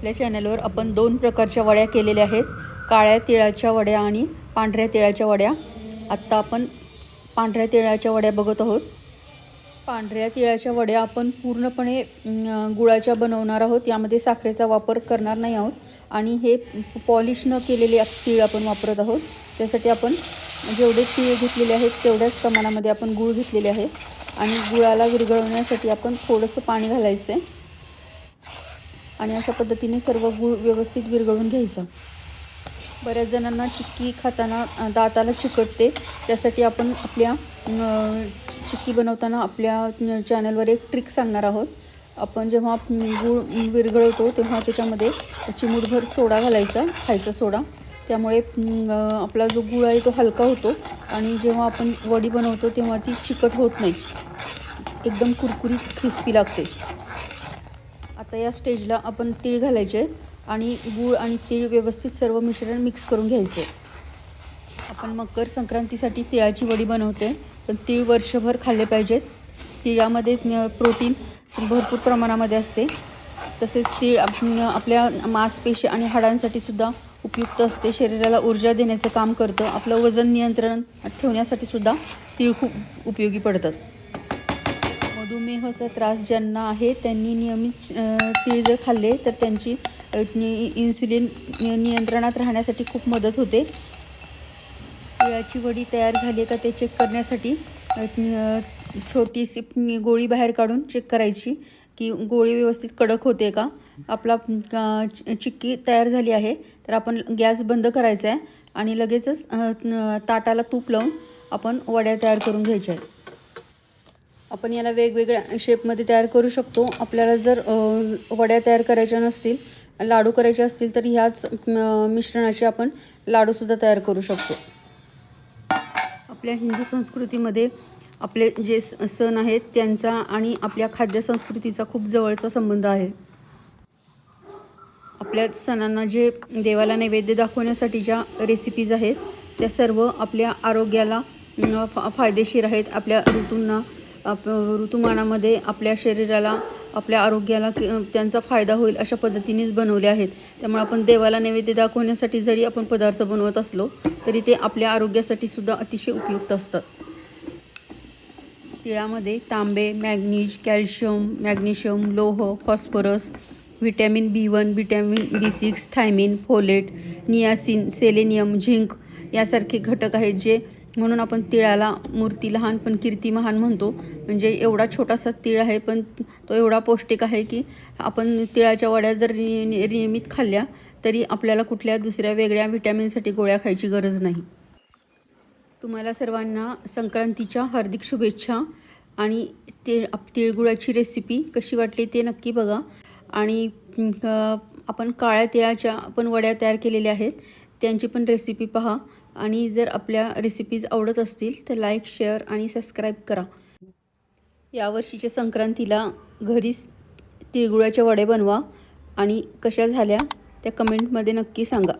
आपल्या चॅनलवर आपण दोन प्रकारच्या वड्या केलेल्या आहेत. काळ्या तिळाच्या वड्या आणि पांढऱ्या तिळाच्या वड्या. आत्ता आपण पांढऱ्या तिळाच्या वड्या बघत आहोत. पांढऱ्या तिळाच्या वड्या आपण पूर्णपणे गुळाच्या बनवणार आहोत. यामध्ये साखरेचा वापर करणार नाही आहोत. आणि हे पॉलिश न केलेले तीळ आपण वापरत आहोत. त्यासाठी आपण जेवढे तीळ घेतलेले आहेत तेवढ्याच प्रमाणामध्ये आपण गूळ घेतलेले आहे. आणि गुळाला विरघळवण्यासाठी आपण थोडंसं पाणी घालायचं आहे आणि अशा पद्धतीने सर्व गूळ व्यवस्थित विरघळून घ्यायचा. बऱ्याच जणांना चिक्की खाताना दाताला चिकटते. त्यासाठी आपण आपल्या चिक्की बनवताना आपल्या चॅनलवर एक ट्रिक सांगणार आहोत. आपण जेव्हा गूळ विरघळवतो तेव्हा त्याच्यामध्ये चिमूटभर सोडा घालायचा खायचा सोडा. त्यामुळे आपला जो गूळ आहे तो हलका होतो आणि जेव्हा आपण वडी बनवतो तेव्हा ती चिकट होत नाही. एकदम कुरकुरीत क्रिस्पी लागते. आता या स्टेजला आपण तीळ घालायचे आहेत आणि गूळ आणि तीळ व्यवस्थित सर्व मिश्रण मिक्स करून घ्यायचे. आपण मकर संक्रांतीसाठी तिळाची वडी बनवते पण तीळ वर्षभर खाल्ले पाहिजेत. तिळामध्ये प्रोटीन भरपूर प्रमाणामध्ये असते. तसेच तीळ आपण आपल्या मांसपेशी आणि हाडांसाठी सुद्धा उपयुक्त असते. शरीराला ऊर्जा देण्याचं काम करतं. आपलं वजन नियंत्रण ठेवण्यासाठी सुद्धा तीळ खूप उपयोगी पडतात. मधुमेहाचा त्रास ज्यांना आहे त्यांनी नियमित तीळ जर खाल्ले तर त्यांची नि- इन्सुलिन नियंत्रणात राहण्यासाठी खूप मदत होते. तिळाची वडी तयार झाली का ते चेक करण्यासाठी छोटीशी गोळी बाहेर काढून चेक करायची की गोळी व्यवस्थित कडक होते का? आपला चिक्की तयार झाली आहे तर आपण गॅस बंद करायचा आहे आणि लगेचच ताटाला तूप लावून आपण वड्या तयार करून घ्यायच्या आहेत. आपण याला वेगवेगळ्या शेपमध्ये तयार करू शकतो. आपल्याला जर वड्या तयार करायच्या नसतील लाडू करायचे असतील तर ह्याच मिश्रणाचे आपण लाडूसुद्धा तयार करू शकतो. आपल्या हिंदू संस्कृतीमध्ये आपले जे स- सण आहेत त्यांचा आणि आपल्या खाद्य संस्कृतीचा खूप जवळचा संबंध आहे. आपल्या सणांना जे देवाला नैवेद्य दाखवण्यासाठी ज्या रेसिपीज आहेत त्या सर्व आपल्या आरोग्याला फा फायदेशीर आहेत. आपल्या ऋतूंना आप ऋतुमानामध्ये आपल्या शरीराला आपल्या आरोग्याला त्यांचा फायदा होईल अशा पद्धतीनेच बनवले आहेत. त्यामुळे आपण देवाला नैवेद्य दाखवण्यासाठी जरी आपण पदार्थ बनवत असलो तरी ते आपल्या आरोग्यासाठी सुद्धा अतिशय उपयुक्त असतात. तिळामध्ये तांबे मॅग्नीज कॅल्शियम मॅग्नेशियम लोह phosphorus vitamin B one vitamin B six thiamine folate niacin selenium zinc यासारखे घटक आहेत जे म्हणून आपण तिळाला मूर्ती लहान पण कीर्ती महान म्हणतो. म्हणजे एवढा छोटासा तीळ आहे पण तो एवढा पौष्टिक आहे की आपण तिळाच्या वड्या जर नियमित खाल्ल्या तरी आपल्याला कुठल्या दुसऱ्या वेगळ्या व्हिटॅमिनसाठी गोळ्या खायची गरज नाही. तुम्हाला सर्वांना संक्रांतीच्या हार्दिक शुभेच्छा आणि ते तिळगुळाची रेसिपी कशी वाटली ते नक्की बघा. आणि आपण काळ्या तिळाच्या पण वड्या तयार केलेल्या आहेत. त्यांची पण रेसिपी पहा. आणि जर आपल्या रेसिपीज आवडत असतील तर लाईक शेअर आणि सबस्क्राईब करा. यावर्षीच्या संक्रांतीला घरीच तिळगुळाचे वडे बनवा आणि कशा झाल्या त्या कमेंटमध्ये नक्की सांगा.